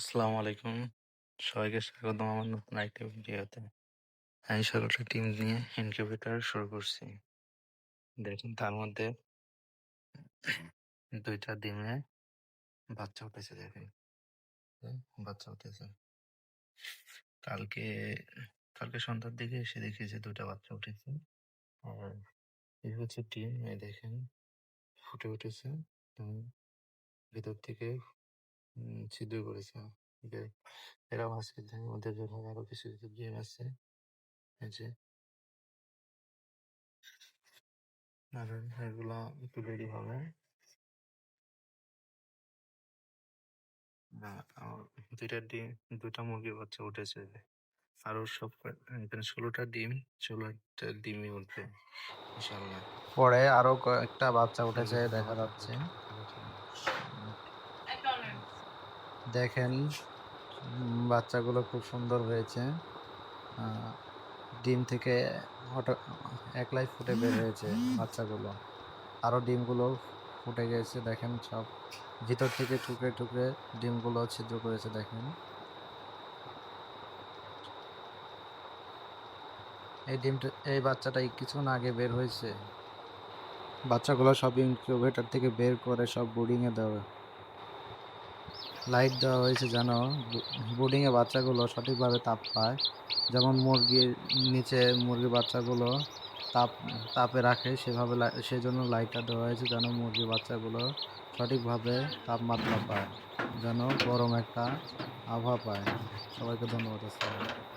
আসসালামু আলাইকুম। সবাইকে স্বাগতম আমার নতুন আরেকটি ভিডিওতে। আমি ষোলোটা টিম নিয়ে ইনকিউবেটর শুরু করছি। দেখুন, তার মধ্যে দুইটা ডিমে বাচ্চা উঠেছে, দেখেন। বাচ্চা উঠেছে। কালকে কালকে সন্ধ্যার দিকে এসে দেখি যে দুটা বাচ্চা উঠেছে। আর এই হচ্ছে এই দেখেন, ফুটে উঠেছে। ভিতর থেকে উম, ছিদ্র করেছে। এরাও আছে এদের মধ্যে আরও কিছু কিছু ডিম আছে। যে আর একটু দেরি হবে। ডিম দুটা মুরগির বাচ্চা উঠেছে। আরও সব এখানে ডিম ষোলোটা ডিমই উঠবে পরে আরও কয়েকটা বাচ্চা উঠেছে দেখা যাচ্ছে। দেখেন, বাচ্চাগুলো খুব সুন্দর হয়েছে। ডিম থেকে হঠাৎ একলাই ফুটে বের হয়েছে বাচ্চাগুলো। আরও ডিমগুলো ফুটে গেছে, দেখেন সব। ভিতর থেকে ঠুকরে ঠুকরে ডিমগুলো ছিদ্র করেছে, দেখেন। এই ডিমটা, এই বাচ্চাটা কিছুক্ষণ আগে বের হয়েছে। বাচ্চাগুলো সব ইনকিউবেটর থেকে বের করে সব বোর্ডিংয়ে দেওয়া লাইট দেওয়া হয়েছে যেন বোর্ডিংয়ে বাচ্চাগুলো সঠিকভাবে তাপ পায় যেমন মুরগির নিচে মুরগির বাচ্চাগুলো তাপ, তাপে রাখে, সেভাবে সেজন্য লাইটটা দেওয়া হয়েছে যেন মুরগির বাচ্চাগুলো সঠিকভাবে তাপমাত্রা পায়, যেন গরম একটা আবহাওয়া পায় সবাইকে ধন্যবাদ আলাইকুম।